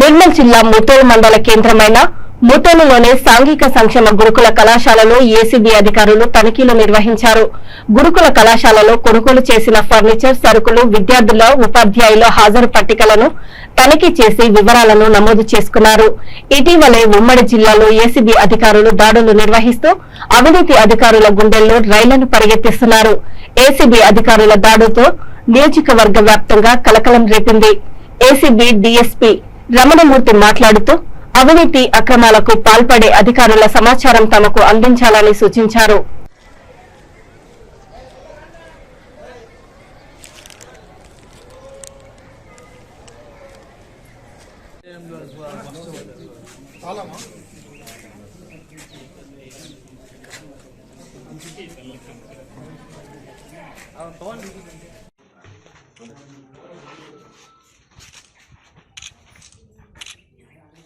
నిర్మల్ జిల్లా ముతోల్ మండల కేంద్రమైన ముతోలులోని సాంఘిక సంక్షేమ గురుకుల కళాశాలలో ఏసీబీ అధికారులు తనిఖీలు నిర్వహించారు. గురుకుల కళాశాలలో కొనుగోలు చేసిన ఫర్నిచర్ సరుకులు విద్యార్థుల ఉపాధ్యాయుల హాజరు పట్టికలను తనిఖీ చేసి వివరాలను నమోదు చేసుకున్నారు. ఇటీవలే ఉమ్మడి జిల్లాలో ఏసీబీ అధికారులు దాడులు నిర్వహిస్తూ అవినీతి అధికారుల గుండెల్లో రైళ్ళను పరిగెత్తిస్తున్నారు. ఏసీబీ అధికారుల దాడుతో నియోజకవర్గ వ్యాప్తంగా కలకలం రేపింది. ఏసీబీ డీఎస్పీ రమణమూర్తి మాట్లాడుతూ అవినీతి అక్రమాలకు పాల్పడే అధికారుల సమాచారం తమకు అందించాలని సూచించారు.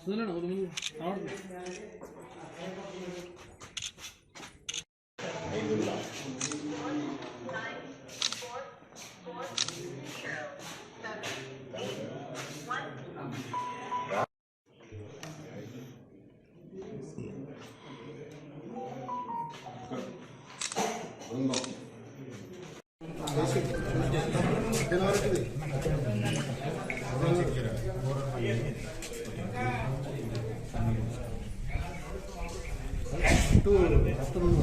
No, no, no, no, no. Kenara to afternoon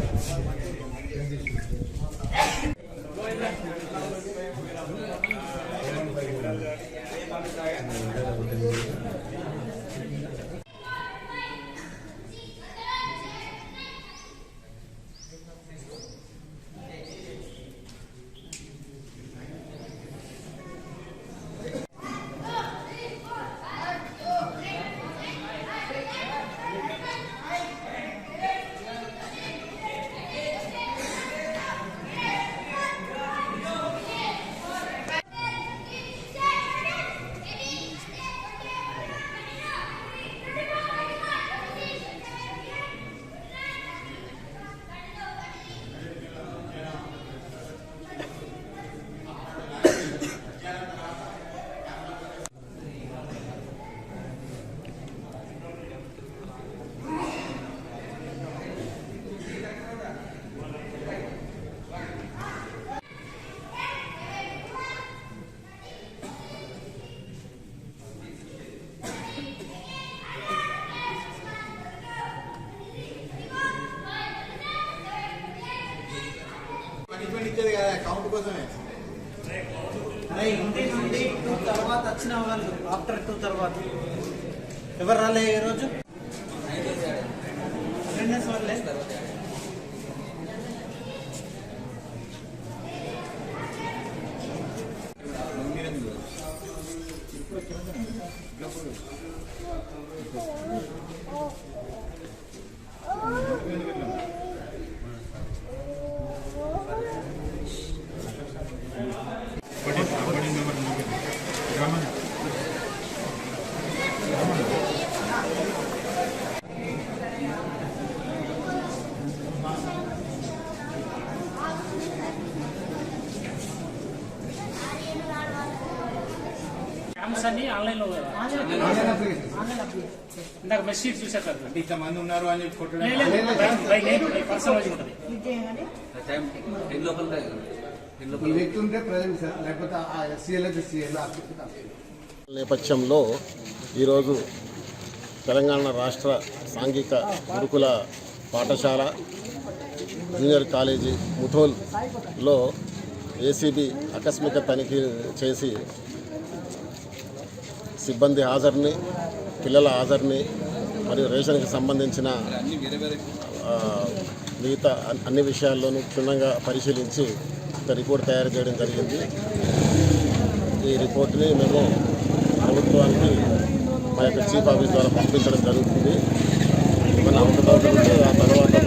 punishment ఇచ్చేది కదా కౌంట్ కోసమే. ఇంటి నుండి టూ తర్వాత వచ్చిన వాళ్ళు ఆఫ్టర్ టూ తర్వాత. ఎవరు రాలే ఈ రోజు? అటెండెన్స్ వాళ్ళే. క్యాంప్స్ అన్ని ఆన్లైన్లో ఇందాక చూసారు సార్ ఇంతమంది ఉన్నారు అని చెప్పి పర్సన్ ఉంటుంది నేపథ్యంలో ఈరోజు తెలంగాణ రాష్ట్ర సాంఘిక గురుకుల పాఠశాల జూనియర్ కాలేజీ ముథోల్లో ఏసీబీ ఆకస్మిక తనిఖీ చేసి సిబ్బంది హాజరుని పిల్లల హాజరుని మరియు రేషన్కి సంబంధించిన మిగతా అన్- అన్ని విషయాల్లోనూ క్షుణ్ణంగా పరిశీలించి ఒక రిపోర్ట్ తయారు చేయడం జరిగింది. ఈ రిపోర్ట్ని మేము ప్రభుత్వానికి మా యొక్క చీఫ్ ఆఫీస్ ద్వారా పంపించడం జరుగుతుంది. మన అవకతవకలు ఆ తర్వాత